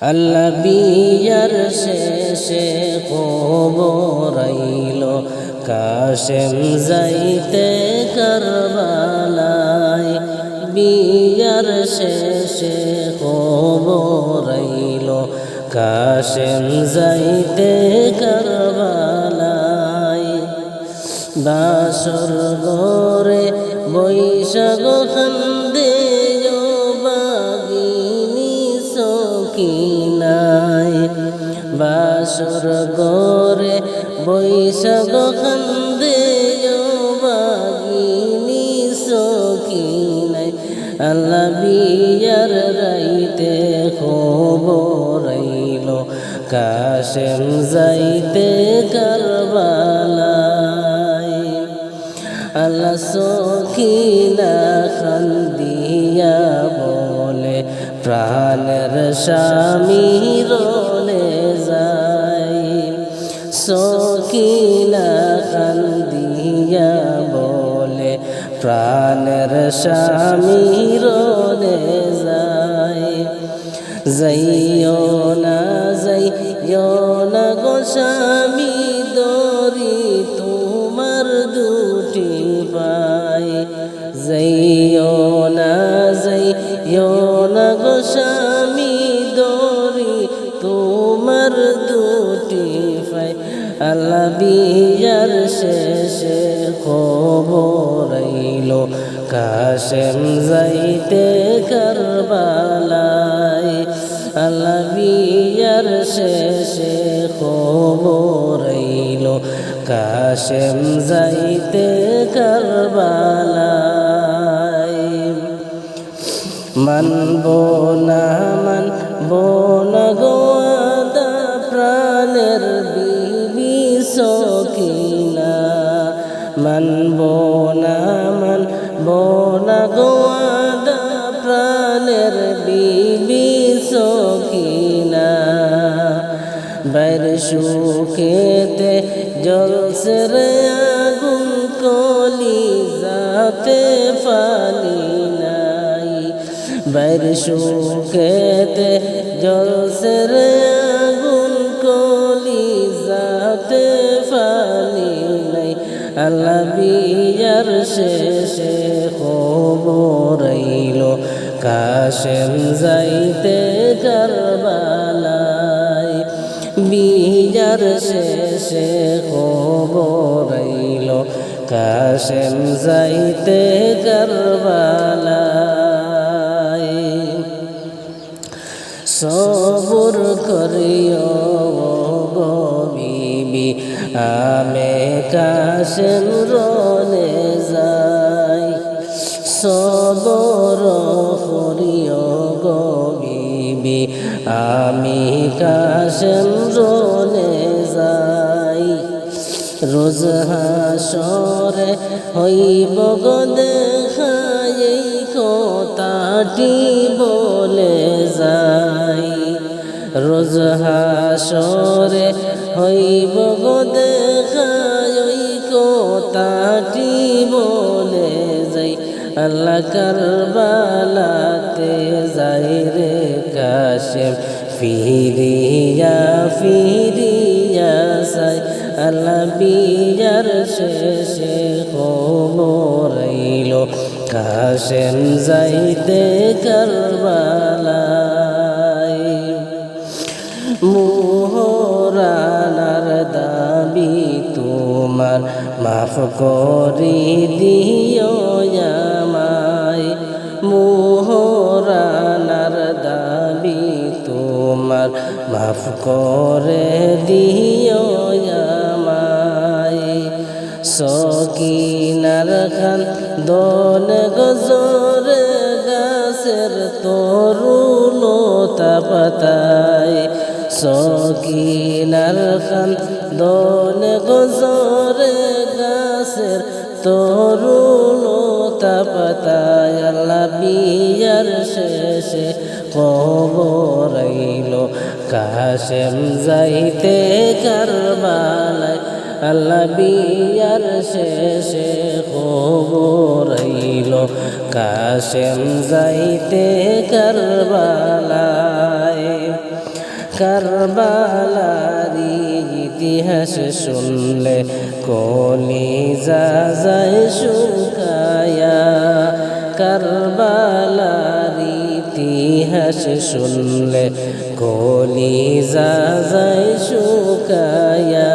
আল্লাহ বিয়ার শেষে খবরাইল কাশেম যাইতে কারবালায়। বিয়ার শেষে খবরাইল কাশেম যাইতে কারবালায়। বাসর গরে বৈশাখ বাসর গরে বৈশাখ খান্দে বাগিনী সকিনায় আল্লাহ বিয়ার রাইতে খবরাইল কাশেম যাইতে কারবালায়। আল্লাহ সখিনা খান্দিয়া বলে, প্রাণের স্বামী রলে যায়। সখিনা কান্দিয়া বলে প্রাণের স্বামী রে যায়। যাইও না যাইও না গো কাশেম যাইতে কারবালায় আলবিয়ার বিয়ার শেষে খবরাইল কাশেম যাইতে কারবালায় মানব সুখেতে জলসে রে আগুন, কলি যাতে ফালি নাই। বাইর সুখেতে জলসে রে আগুন, কলি যাতে ফালি নাই। আল্লাহ শেষে খবরাইল কাশেম যাইতে কারবালায়। বিয়ার শেষে খবরাইল কাশেম যাইতে কারবালায়। সবুর করিও বিবি, আমে কাশেম রনে যাই। সবর করিও বিবি, আমি কাশেম যাই রোজ হাসরে দেখাই এই কথাটি বলে যাই। রোজ হাসরে দেখাই ওই কথাটি বলে যাই। আল্লাহ কারবালাতে যাই রে কাশেম, ফিরিয়া ফিরিয়া সাই আল্লাহ বিয়ার শেষে খবরাইল কাশেম যাইতে কারবালায়। মোহরানার দাবি তোমার, মাফ করি দিও আমায়। মোহরানার দাবি তোমার, মাফ করে পাতায় সকিনার খান দন গজর গাছের তরুলতা পাতায় শেষে কবরাইল কাশেম যাইতে কারবালায় আল্লাহ বিয়ার শেষে খবরাইল কাশেম যাইতে কারবালায় কারবালারি ইতিহাস শুনলে কলি যায় শুকায়া। কারবালার ইতিহাস শুনলে কলি যায় শুকায়া।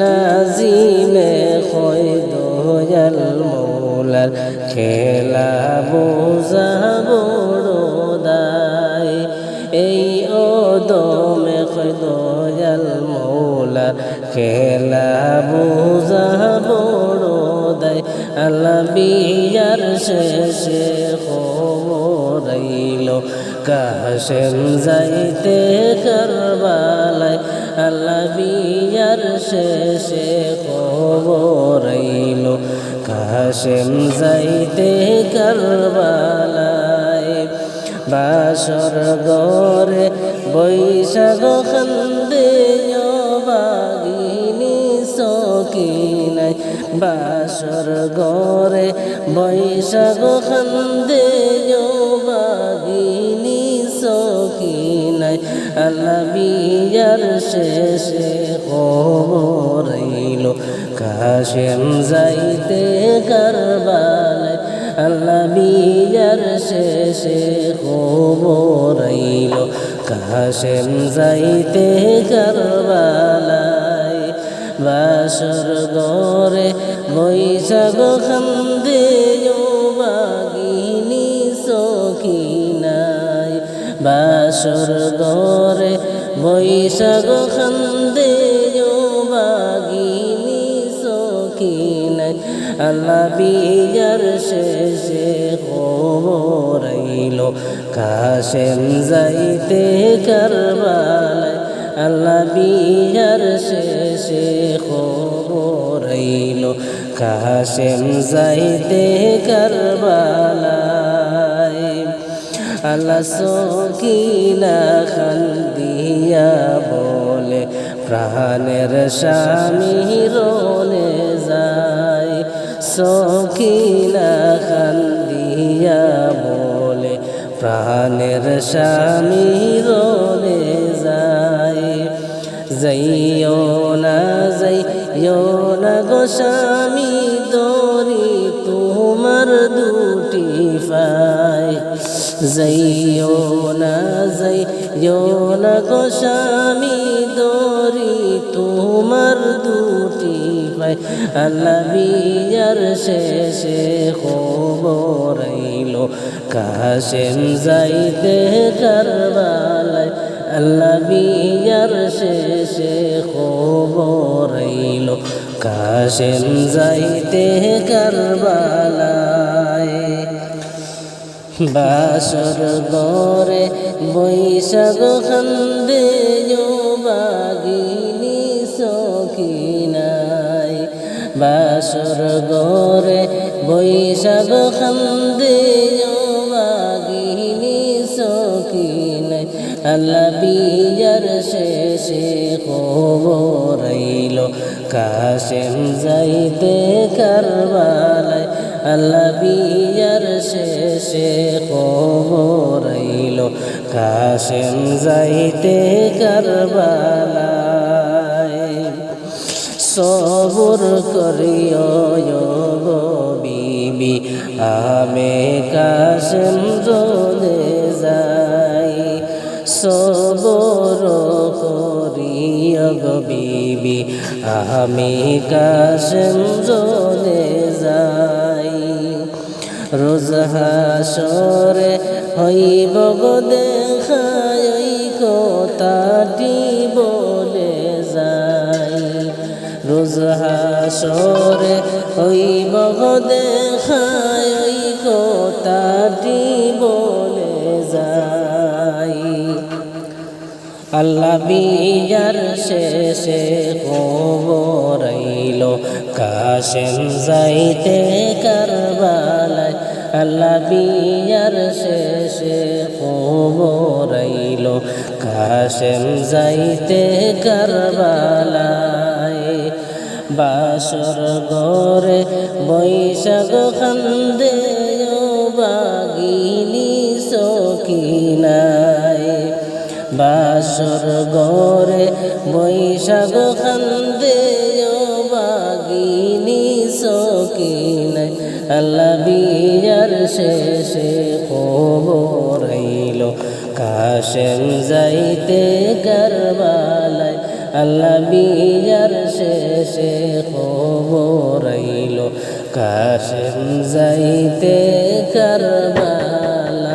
নাজিমে হয় দয়াল মৌলার খেলা বোঝা ওদমে হয় দয়াল মৌলার খেলা বোঝা বড় দায় আল্লাহ বিয়ার শেষে খবরাইল কাশেম যাইতে কারবালায় আল্লাহ বিয়ার শেষে খবরাইল কাশেম যাইতে কারবালায় বাসর গরে বৈশাখ খন্দে বাগিনী সকিনাই বাসর গরে বৈশাখ খন্দে বাগিনী সকিনাই আল্লাহ বিয়ার শেষে খবরাইল কাশেম যাইতে কারবালায় আল্লাহ শেষে খবরাইল কাশেম যাইতে কারবালায়। বাসর গরে বৈশাখ খন্দে বাগিনী সখিনায়। বাসর গরে বৈশাখ খন্দে বাগিনী সখিনায়। আল্লাহ বিয়ার শেষে খবরাইল কাশেম যাইতে কারবালায় আল্লাহ বিয়ার শেষে খবরাইল কাশেম যাইতে কারবালায় আল্লাহ সকিনা খান্দিয়া বলে, প্রাণের স্বামী রোলে যায়। সকিনা প্রাণের স্বামী রে যায়। যাইও না যাইও না গো স্বামী দরি তোমার দুটি পায় যাইও না যাইও না গো স্বামী দরি, তোমার দুটি পায় আল্লাহ বিয়ার শেষে খবরাইল কাশেম যাইতে কারবালায় আল্লাহ বিয়ার শেষে খবরাইল কাশেম যাইতে কারবালায় বাসর গরে বৈশাখ খন্দে বাগিনী সখিনায় বাসর গরে বৈশাখ খন্দে বাগিনী সখিনায় আল্লাহ বিয়ার শেষে খবরাইল কাশেম যাইতে কারবালায় আল্লাহ বিয়ার শেষে খবরাইল কাশেম যাইতে কারবালায় সবর করিও বিবি, আমে কাশেম জলে যাই। সবর বিবি, আমি কাশেম জলে যাই। রোজ হাসরে হইব গো দেখাই ওই কথাটি বলে যাই। রোজ হাসরে হইব গো দেখাই ওই আল্লাহ বিয়ার শেষে খবরাইল কাশেম যাইতে কারবালায়। আল্লাহ বিয়ার শেষে খবরাইল কাশেম যাইতে কারবালায়। বাসর গরে বৈশাখ খন্দে বাগিনী বাসর গরে বৈশাখ খান্দে বাগিনী সকিনাই আল্লাহ বিয়ার শেষে খবর আইল। কাশেম যাইতে কারবালায় আল্লাহ বিয়ার শেষে খবর আইল। কাশেম যাইতে কারবালায়